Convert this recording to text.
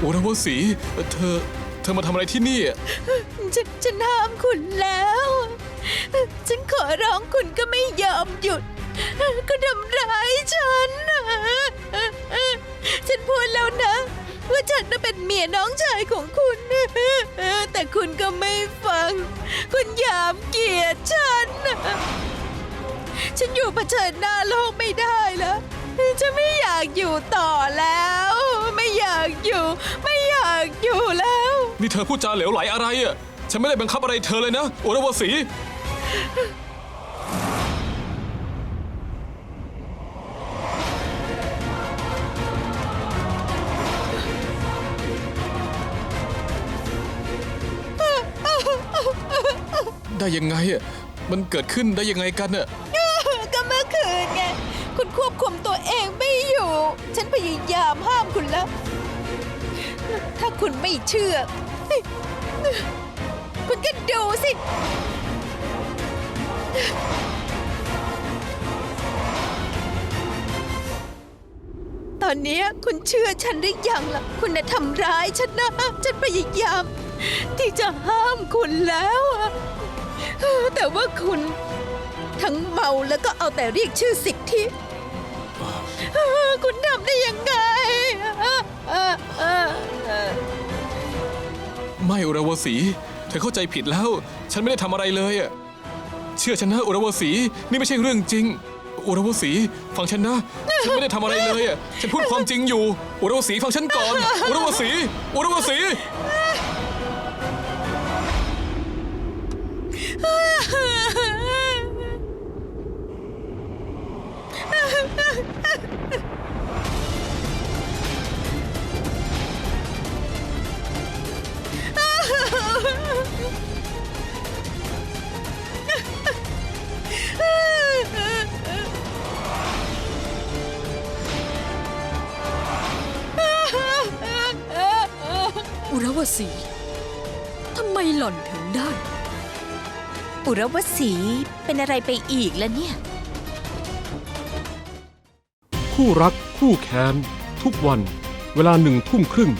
โอรวสีเธอ เธอมาทำอะไรที่นี่ ฉันฉันห้ามคุณแล้ว ฉันขอร้องคุณก็ไม่ยอมหยุด ก็ทำร้ายฉัน ฉันพูดแล้วนะ ว่าฉันน่ะเป็นเมียน้องชายของคุณ แต่คุณก็ไม่ฟัง คุณหยามเกียรติฉัน ฉันอยู่เผชิญหน้าโลกไม่ได้แล้ว ฉันไม่อยากอยู่ต่อแล้ว ไม่อยากอยู่แล้ว นี่เธอพูดจาเหลวไหลอะไรอะ ฉันไม่ได้บังคับอะไรเธอเลยนะ โอรวสี ได้ยังไงอะ มันเกิดขึ้นได้ยังไงกันอะ ก็เมื่อคืนไง คุณควบคุมตัวเองไม่อยู่ ฉันพยายามห้ามคุณแล้ว ถ้าคุณไม่เชื่อ คุณก็ดูสิ ตอนนี้คุณเชื่อฉันหรือยังล่ะ คุณน่ะทำร้ายฉันนะ ฉันพยายาม ที่จะห้ามคุณแล้วอะแต่ว่าคุณทั้งเมาแล้วก็เอาแต่เรียกชื่อสิทธิ คุณทำได้ยังไง ไม่อุรวสีเธอเข้าใจผิดแล้ว ฉันไม่ได้ทำอะไรเลยอะเชื่อฉันนะอุรวสีนี่ไม่ใช่เรื่องจริง อุรวสีฟังฉันนะ ฉันไม่ได้ทำอะไรเลยอะฉันพูดความจริงอยู่ อุรวสีฟังฉันก่อน อุรวสีอุรวสี อุรวสีทำไมหล่อนถึงได้ อุรวสีเป็นอะไรไปอีกแล้วเนี่ย คู่รักคู่แค้นทุกวัน เวลาหนึ่งทุ่มครึ่ง